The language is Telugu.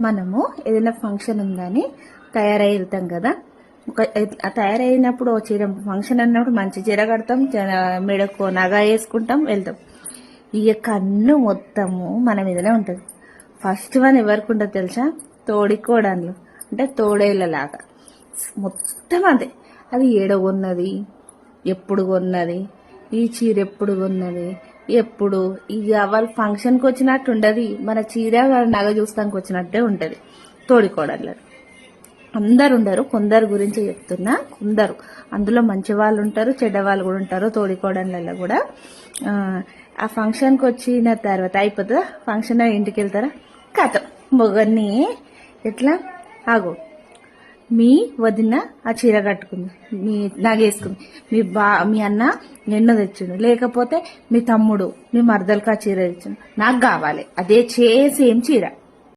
మనము ఏదైనా ఫంక్షన్ ఉందని తయారై వెళ్తాం కదా. ఒక తయారైనప్పుడు ఓ చీర ఫంక్షన్ అన్నప్పుడు మంచి చీర కడతాం మెడకు నగ వేసుకుంటాం వెళ్తాం. ఇక కన్ను మొత్తము మన మీదనే ఉంటుంది. ఫస్ట్ వన్ ఎవరికి ఉంటుంది తెలుసా? తోడికోడన్లు. అంటే తోడేళ్ళలాగా మొత్తం అదే. అది ఏడ కొన్నది? ఎప్పుడు కొన్నది? ఈ చీర ఎప్పుడు కొన్నది? ఎప్పుడు? ఇక వాళ్ళు ఫంక్షన్కి వచ్చినట్టు ఉండదు. మన చీర వాళ్ళ నగ చూస్తానికి వచ్చినట్టే ఉంటుంది. తోడికోడళ్ళు అందరు ఉండరు. కొందరు గురించి చెప్తున్నా కొందరు. అందులో మంచి వాళ్ళు ఉంటారు చెడ్డ వాళ్ళు కూడా ఉంటారు తోడికోడళ్ళలో కూడా. ఆ, ఆ ఫంక్షన్కి వచ్చిన తర్వాత అయిపోతుందా? ఫంక్షన్ ఇంటికి వెళ్తారా? కథ మొగన్ని. ఎట్లా? ఆగో. మీ వదిన ఆ చీర కట్టుకుంది. మీ నాగేసుకుంది. మీ బా మీ అన్న ఎన్నో తెచ్చిండు. లేకపోతే మీ తమ్ముడు మీ మరదలకు ఆ చీర తెచ్చిండు. నాకు కావాలి. అదే చేసేం చీర.